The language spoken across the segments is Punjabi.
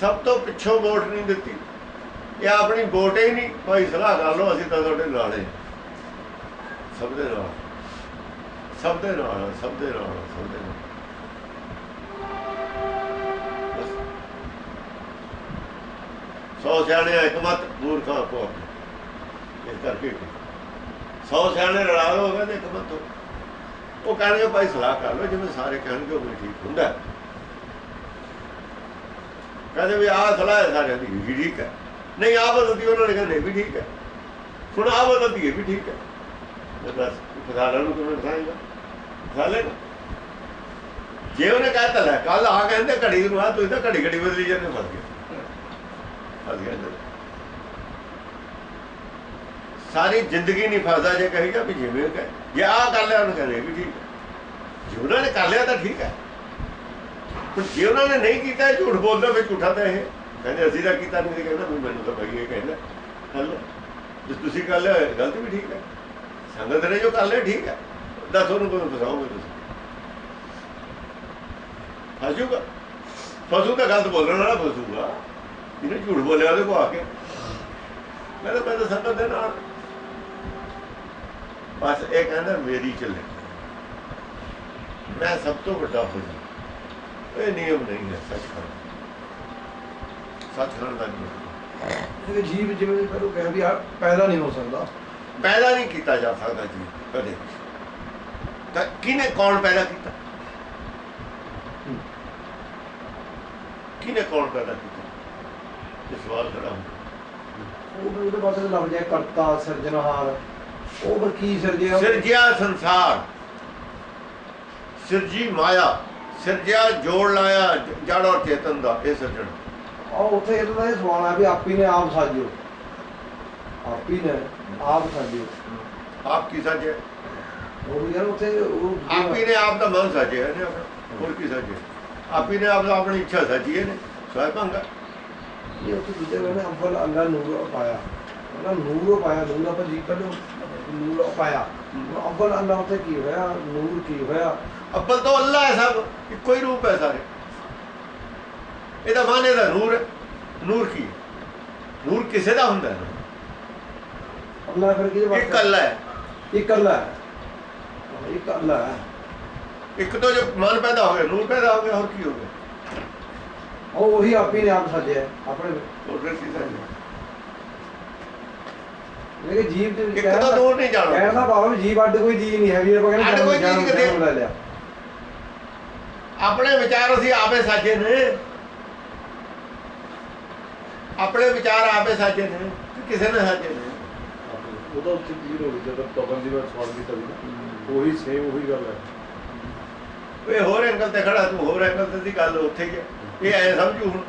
ਸਭ ਤੋਂ ਪਿੱਛੋਂ ਵੋਟ ਨਹੀਂ ਦਿੱਤੀ। ਇਹ ਆਪਣੀ ਵੋਟ ਹੀ ਨਹੀਂ। ਭਾਈ ਸਲਾਹ ਕਰ ਲਓ, ਅਸੀਂ ਤਾਂ ਤੁਹਾਡੇ ਨਾਲ ਹੀ। ਸਭ ਦੇ ਨਾਲ ਸਭ ਦੇ ਨਾਲ ਸਭ ਦੇ ਨਾਲ ਸਭ ਦੇ ਨਾਲ ਸੌ ਸਿਆਣੇ ਇੱਕ ਮਤ, ਮੂਰਖਾਂ ਆਪੋ ਆਪਣੇ ਇਸ ਕਰਕੇ ਸੌ ਸਿਆਣੇ ਰਲਾ ਲਓ, ਕਹਿੰਦੇ ਇੱਕ ਮਤ। ਉਹ ਕਹਿੰਦੇ ਭਾਈ ਸਲਾਹ ਕਰ ਲਓ, ਜਿਵੇਂ ਸਾਰੇ ਕਹਿਣਗੇ, ਉਹ ਠੀਕ ਹੁੰਦਾ। ਕਹਿੰਦੇ ਵੀ ਆਹ ਸਲਾਹ ਹੈ ਸਾਰਿਆਂ ਦੀ ਵੀ ਠੀਕ ਹੈ। ਨਹੀਂ, ਆਹ ਬਦਲਦੀ ਉਹਨਾਂ ਨੇ ਕਹਿੰਦੇ ਵੀ ਠੀਕ ਹੈ। ਹੁਣ ਆਹ ਬਦਲਦੀ ਹੈ ਵੀ ਠੀਕ ਹੈ। ਉਹ ਦੱਸ ਨੂੰ ਕਿਵੇਂ ਫਸਾਏਗਾ ਫਸਾ ਜੇ ਉਹਨੇ ਕਹਿਤਾ ਲੈ ਕੱਲ ਆ ਕਹਿੰਦੇ ਘੜੀ ਨੂੰ ਆ, ਤੂੰ ਤਾਂ ਘੜੀ ਘੜੀ ਬਦਲੀ ਜਾਂਦੇ, ਫਸ ਗਿਆ। ਫਸ ਗਿਆ ਸਾਰੀ ਜ਼ਿੰਦਗੀ ਨਹੀਂ ਫਸਦਾ ਜੇ ਕਹੇਗਾ ਵੀ ਜਿਵੇਂ ਕਹੇ। ਜੇ ਆਹ ਕਰ ਲਿਆ, ਉਹਨੇ ਕਹਿੰਦੇ ਵੀ ਠੀਕ ਹੈ। ਜੇ ਉਹਨਾਂ ਨੇ ਕਰ ਲਿਆ ਤਾਂ ਠੀਕ ਹੈ। ਹੁਣ ਜੇ ਉਹਨਾਂ ਨੇ ਨਹੀਂ ਕੀਤਾ ਝੂਠ ਬੋਲਦਾ ਵੀ ਝੂਠਾ ਤਾਂ ਇਹ। ਕਹਿੰਦੇ ਅਸੀਂ ਤਾਂ ਕੀਤਾ ਨਹੀਂ ਕਹਿੰਦਾ ਵੀ ਮੈਨੂੰ ਤਾਂ ਭਾਈ ਇਹ ਕਹਿੰਦਾ ਹੱਲ ਜੇ ਤੁਸੀਂ ਕਰ ਲਿਆ ਹੋਇਆ, ਗਲਤ ਵੀ ਠੀਕ ਹੈ। ਸੰਗਤ ਨੇ ਜੋ ਕਰ ਲਿਆ ਠੀਕ ਹੈ। ਦੱਸ ਉਹਨੂੰ ਕੋਈ ਫਸਾਓਗੇ ਤੁਸੀਂ। ਫਸੂਗਾ। ਫਸੂ ਤਾਂ ਗਲਤ ਬੋਲਣ ਵਾਲਾ ਫਸੂਗਾ। ਇਹਨੇ ਝੂਠ ਬੋਲਿਆ ਉਹਦੇ ਕੋ ਆ ਕੇ। ਮੈਂ ਤਾਂ ਮੈਂ ਤਾਂ ਸੰਗਤ ਦੇ ਨਾਲ। ਬਸ ਇਹ ਕਹਿੰਦਾ ਮੇਰੀ ਚੱਲੇ ਮੈਂ ਸਭ ਤੋਂ ਵੱਡਾ ਹੋ। ਜਾ ਇਹ ਨਿਯਮ ਨਹੀਂ ਹੈ ਸੱਚਖੰਡ ਸੱਚਖੰਡ ਦਾ ਨਿਯਮ ਇਹ ਜੀਵ ਜਿਵੇਂ ਕਰੂ ਕਹਿ ਵੀ ਆ ਪੈਦਾ ਨਹੀਂ ਹੋ ਸਕਦਾ। ਪੈਦਾ ਨਹੀਂ ਕੀਤਾ ਜਾ ਸਕਦਾ ਜੀ ਕਦੇ। ਤਾਂ ਕਿਹਨੇ ਕੌਣ ਪੈਦਾ ਕੀਤਾ? ਕਿਹਨੇ ਕੌਣ ਪੈਦਾ ਕੀਤਾ? ਇਹ ਸਵਾਲ ਖੜਾ ਹੁੰਦਾ। ਉਹ ਉਹਦੇ ਪਾਸੇ ਲੱਗ ਜਾਏ ਕਰਤਾ ਸਿਰਜਣਹਾਰ। ਉਹ ਫਿਰ ਕੀ ਸਿਰਜਿਆ? ਸਿਰਜਿਆ ਸੰਸਾਰ। ਸਿਰਜੀ ਮਾਇਆ। ਸਿਰਜਿਆ ਜੋੜ ਲਾਇਆ ਜੜ ਔਰ ਚੇਤਨ ਦਾ ਇਹ ਸਿਰਜਣ। ਆ ਉੱਥੇ ਇਹਦਾ ਤਾਂ ਇਹ ਸਵਾਲ ਹੈ ਵੀ ਆਪੀ ਨੇ ਆਪ ਸਾਜਿਓ। ਆਪੀ ਨੇ ਆਪ ਸਾਜਿਓ। ਆਪ ਕੀ ਸਾਜੇ ਉਹ ਯਾਰ ਉੱਥੇ ਆਪ ਨੇ ਆਪ ਦਾ ਮਨ ਸਾਜਿਆ ਨੇ ਹੋਰ ਕੀ ਸਾਜੇ ਆਪ ਨੇ ਆਪ ਦਾ ਆਪਣੀ ਇੱਛਾ ਸਾਜੀ ਨੇ ਸਵੈ ਭੰਗਾ। ਇਹ ਉੱਥੇ ਦੂਜੇ ਵੇਲੇ ਅੰਬਲ ਅੱਲਾ ਨੂਰ ਪਾਇਆ। ਉਹਨਾਂ ਨੂਰ ਪਾਇਆ ਨੂਰ ਆਪਾਂ ਜੀ ਕੱਢੋ ਨੂਰ ਪਾਇਆ। ਅੰਬਲ ਅੱਲਾ ਉੱਥੇ ਕੀ ਹੋਇਆ ਨੂਰ ਕੀ ਹੋਇਆ? ਅੱਬਲ ਤੋਂ ਅੱਲਾ ਹੈ ਸਭ। ਇੱਕੋ ਹੀ ਰੂਪ ਹੈ ਸਾਰੇ। ਇਹਦਾ ਮਾਨੇ ਦਾ ਨੂਰ ਹੈ। ਨੂਰ ਕੀ? ਨੂਰ ਕਿਸੇ ਦਾ ਹੁੰਦਾ ਹੈ। ਅੱਲਾ ਫਿਰ ਕਿਹਦੇ ਇੱਕ ਅੱਲਾ ਹੈ। ਇੱਕ ਅੱਲਾ ਹੈ। ਇੱਕ ਅੱਲਾ ਹੈ। ਇੱਕ ਤੋਂ ਜੋ ਮਨ ਪੈਦਾ ਹੋ ਗਿਆ ਨੂਰ ਪੈਦਾ ਹੋ ਗਿਆ ਹੋਰ ਕੀ ਹੋ ਗਿਆ? ਉਹ ਉਹੀ ਆਪੀ ਨੇ ਆਪ ਸਾਜਿਆ। ਆਪਣੇ ਹੋਰ ਕੀ ਸਾਜਿਆ? ਲੇਕਿਨ ਜੀਵ ਦੇ ਵਿੱਚ ਇੱਕ ਤੋਂ ਦੂਰ ਨਹੀਂ ਜਾਣਾ ਕਹਿਣ ਦਾ ਭਾਵ ਜੀਵ ਅੱਡ ਕੋਈ ਚੀਜ਼ ਨਹੀਂ ਹੈ ਵੀ ਆਪਾਂ ਕਹਿੰਦੇ ਅੱਡ ਕੋਈ ਚੀਜ਼ ਕਿਤੇ- ਲੈ ਲਿਆ। ਆਪਣੇ ਵਿਚਾਰ ਅਸੀਂ ਆਪੇ ਸਾਜੇ ਨੇ। ਆਪਣੇ ਵਿਚਾਰ ਆਪੇ ਸਾਜੇ ਨੇ ਕਿਸੇ ਨੇ ਸਾਜੇ ਨੇ। ਉਹਦਾ ਉੱਥੇ ਕਲੀਅਰ ਹੋ ਗਿਆ ਜਦ ਦੀ ਵਾਰ ਸਵਾਲ ਕੀਤਾ ਨਾ ਉਹੀ ਸੇਮ ਉਹੀ ਗੱਲ ਹੈ। ਓਏ ਹੋਰ ਐਂਗਲ ਤੇ ਖੜਾ ਤੂੰ ਹੋਰ ਐਂਗਲ ਤੇ ਦੀ ਗੱਲ ਉੱਥੇ ਹੀ ਹੈ। ਇਹ ਐ ਸਮਝੂ ਹੁਣ।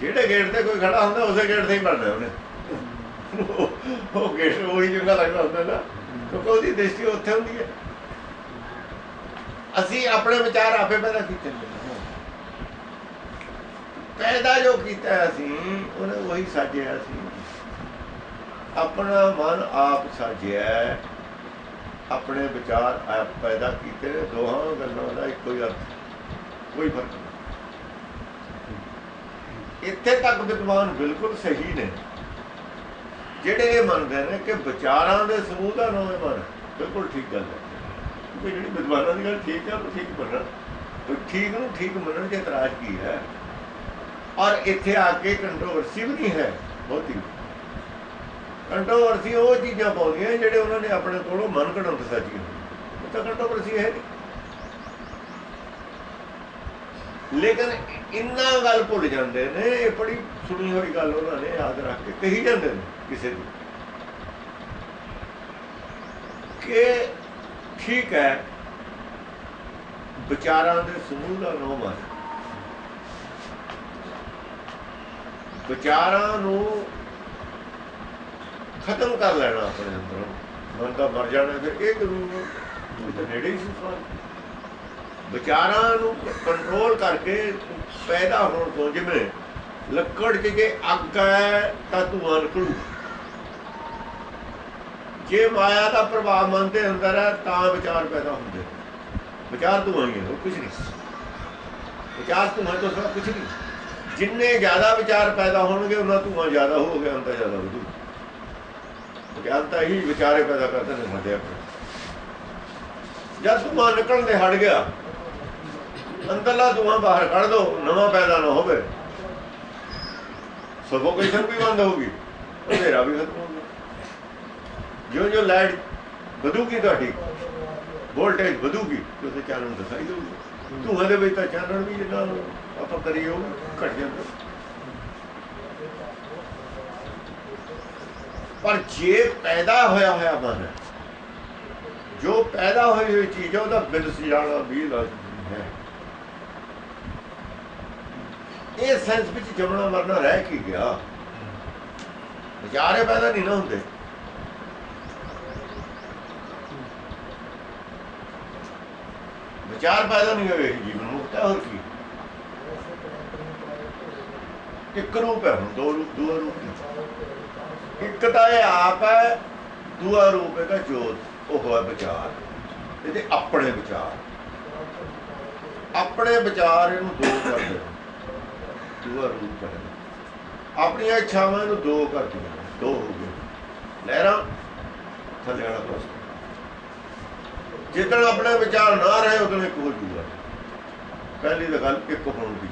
ਜਿਹੜੇ ਗੇਟ ਤੇ ਕੋਈ ਖੜਾ ਹੁੰਦਾ ਉਸੇ ਗੇਟ ਤੇ ਹੀ ਬਣਨਾ ਉਹਨੇ। ਉਹ- ਉਹ ਗੇਟ ਉਹੀ ਜਗ੍ਹਾ ਲੱਗਦਾ ਹੁੰਦਾ ਨਾ। ਕਿਉਂਕਿ ਉਹਦੀ ਦ੍ਰਿਸ਼ਟੀ ਉੱਥੇ ਹੁੰਦੀ ਹੈ। ਅਸੀਂ ਆਪਣੇ ਵਿਚਾਰ ਆਪੇ ਪੈਦਾ ਕੀਤੇ ਨੇ। ਪੈਦਾ ਜੋ ਕੀਤਾ ਅਸੀਂ, ਉਹਨੇ ਉਹੀ ਸਾਜਿਆ ਸੀ। ਆਪਣਾ ਮਨ ਆਪ ਸਾਜਿਆ। ਆਪਣੇ ਵਿਚਾਰ ਆਪ ਪੈਦਾ ਕੀਤੇ ਨੇ। ਦੋਹਾਂ ਗੱਲਾਂ ਦਾ ਇੱਕੋ ਹੀ ਅਰਥ। ਕੋਈ ਫ਼ਰਕ ਨਹੀਂ। ਇੱਥੇ ਤੱਕ ਵਿਦਵਾਨ ਬਿਲਕੁਲ ਸਹੀ ਨੇ। ਜਿਹੜੇ ਇਹ ਮੰਨਦੇ ਨੇ ਕਿ ਵਿਚਾਰਾਂ ਦੇ ਸਮੂਹ ਦਾ ਨਾਮ ਹੈ ਮਨ। ਬਿਲਕੁਲ ਠੀਕ ਗੱਲ ਹੈ। ਕਿ ਜਿਹੜੀ ਵਿਦਵਾਨਾਂ ਦੀ ਗੱਲ ਠੀਕ ਹੈ ਠੀਕ ਮੰਨਣ। ਉਹ ਠੀਕ ਨੂੰ ਠੀਕ ਮੰਨਣ ਦੇ ਇਤਰਾਜ਼ ਕੀ ਹੈ? ਔਰ ਇੱਥੇ ਆ ਕੇ ਕੰਟਰੋਵਰਸੀ ਵੀ ਨਹੀਂ ਹੈ ਬਹੁਤੀ। ਕੰਟਰੋਵਰਸੀ ਉਹ ਚੀਜ਼ਾਂ ਪਾਉਂਦੀਆਂ ਜਿਹੜੇ ਉਹਨਾਂ ਨੇ ਆਪਣੇ ਕੋਲੋਂ ਮਨ ਘੜਨ ਤੇ ਸਾਜੀਆਂ ਉਹ ਤਾਂ ਕੰਟਰੋਵਰਸੀ ਹੈ ਲੇਕਿਨ ਇੰਨਾ ਗੱਲ ਭੁੱਲ ਜਾਂਦੇ ਨੇ, ਇਹ ਬੜੀ ਸੁਣੀ ਹੋਈ ਗੱਲ ਉਹਨਾਂ ਨੇ ਯਾਦ ਰੱਖ ਕੇ ਕਹੀ ਜਾਂਦੇ ਨੇ ਕਿਸੇ ਨੂੰ ਕਿ ਠੀਕ ਹੈ। ਵਿਚਾਰਾਂ ਦੇ ਸਮੂਹ ਦਾ ਨਾਮ ਹੈ ਵਿਚਾਰਾਂ ਨੂੰ ਖਤਮ ਕਰ ਲੈਣਾ ਆਪਣੇ ਅੰਦਰੋਂ। ਮਨ ਦਾ ਮਰ ਜਾਣਾ ਫਿਰ ਇਹ ਜ਼ਰੂਰ ਨੇੜੇ ਹੀ ਸੀ ਵਿਚਾਰਾਂ ਨੂੰ ਕੰਟਰੋਲ ਕਰਕੇ ਪੈਦਾ ਹੋਣ ਤੋਂ ਜਿਵੇਂ ਲੱਕੜ 'ਚ ਜੇ ਅੱਗ ਹੈ ਤਾਂ ਧੂਆਂ ਨਿਕਲੂ। ਜੇ ਮਾਇਆ ਦਾ ਪ੍ਰਭਾਵ ਮਨ ਦੇ ਅੰਦਰ ਹੈ ਤਾਂ ਵਿਚਾਰ ਪੈਦਾ ਹੁੰਦੇ ਵਿਚਾਰ ਧੂਆਂ ਹੀ ਕੁਝ ਨਹੀਂ। ਵਿਚਾਰ ਧੂਆਂ ਤੋਂ ਸਭ ਕੁਝ ਨਹੀਂ। ਜਿੰਨੇ ਜ਼ਿਆਦਾ ਵਿਚਾਰ ਪੈਦਾ ਹੋਣਗੇ, ਉਹਨਾਂ ਧੂਆਂ ਜ਼ਿਆਦਾ ਹੋਊਗਾ ਅੰਤਾ ਜ਼ਿਆਦਾ ਵਧੂ। ਗਿਆਨਤਾ ਹੀ ਵਿਚਾਰੇ ਪੈਦਾ ਕਰਦੇ ਨੇ ਸਾਡੇ ਆਪਣੇ। ਜਦ ਧੂਆਂ ਨਿਕਲਣ ਦੇ ਹਟ ਗਿਆ, ਅੰਦਰਲਾ ਧੂਆਂ ਬਾਹਰ ਕੱਢ ਦੋ, ਨਵਾਂ ਪੈਦਾ ਨਾ ਹੋਵੇ। ਸਫੋਕੇਸ਼ਨ ਵੀ ਬੰਦ ਹੋਗੀ ਹਨੇਰਾ ਵੀ ਖਤਮ ਹੋ ਗਿਆ। ਜਿਉਂ ਜਿਉਂ ਲਾਈਟ ਵਧੂਗੀ ਤੁਹਾਡੀ ਵੋਲਟੇਜ ਵਧੂਗੀ, ਤੇ ਚਾਨਣ ਦਿਖਾਈ ਦੇਊਗਾ। ਧੂਆਂ ਦੇ ਵਿੱਚ ਤਾਂ ਚਾਨਣ ਵੀ ਜਿੰਨਾ ਆਪਾਂ ਕਰੀ ਉਹ ਘਟ ਜਾਂਦਾ। ਪਰ ਜੇ ਪੈਦਾ ਹੋਇਆ ਹੋਇਆ ਮਨ ਜੋ ਪੈਦਾ ਹੋਈ ਹੋਈ ਚੀਜ਼ ਹੈ, ਉਹਦਾ ਬਿਲ ਸਿਆਣਾ ਵੀ ਲਾਜ਼ਮੀ ਹੈ। ਇਹ ਸੈਂਸ ਵਿੱਚ ਜਮਣਾ ਮਰਨਾ ਰਹਿ ਕੀ ਗਿਆ? ਵਿਚਾਰੇ ਪੈਦਾ ਨਹੀਂ ਨਾ ਹੁੰਦੇ। ਵਿਚਾਰ ਪੈਦਾ ਨਹੀਂ ਹੋਏ ਜੀਵਨ ਮੁਕਤ ਹੈ ਹੋਰ ਕੀ? ਇੱਕ ਰੂਪ ਹੈ ਹੁਣ, ਦੋ ਰੂਪ, ਦੂਆ ਰੂਪ ਇੱਕ ਤਾਂ ਇਹ ਆਪ ਹੈ, ਦੂਆ ਰੂਪ ਹੈ ਜੋਤ, ਉਹ ਹੈ ਵਿਚਾਰ। ਇਹਦੇ ਆਪਣੇ ਵਿਚਾਰ। ਆਪਣੇ ਵਿਚਾਰ ਇਹਨੂੰ ਦੋ ਕਰਦੇ ਦੂਆ ਰੂਪ ਹੈ ਆਪਣੀਆਂ ਇੱਛਾਵਾਂ ਨੂੰ ਦੋ ਕਰਦੀਆਂ ਦੋ ਹੋ ਗਏ ਲਹਿਰਾਂ, ਥੱਲੇ ਵਾਲਾ ਪ੍ਰਸ਼ਨ। ਜਿੱਦਣ ਆਪਣੇ ਵਿਚਾਰ ਨਾ ਰਹੇ, ਉਦੋਂ ਇੱਕ ਹੋ ਜੂਗਾ ਪਹਿਲੀ ਤਾਂ ਗੱਲ ਇੱਕ ਹੋਣ ਦੀ।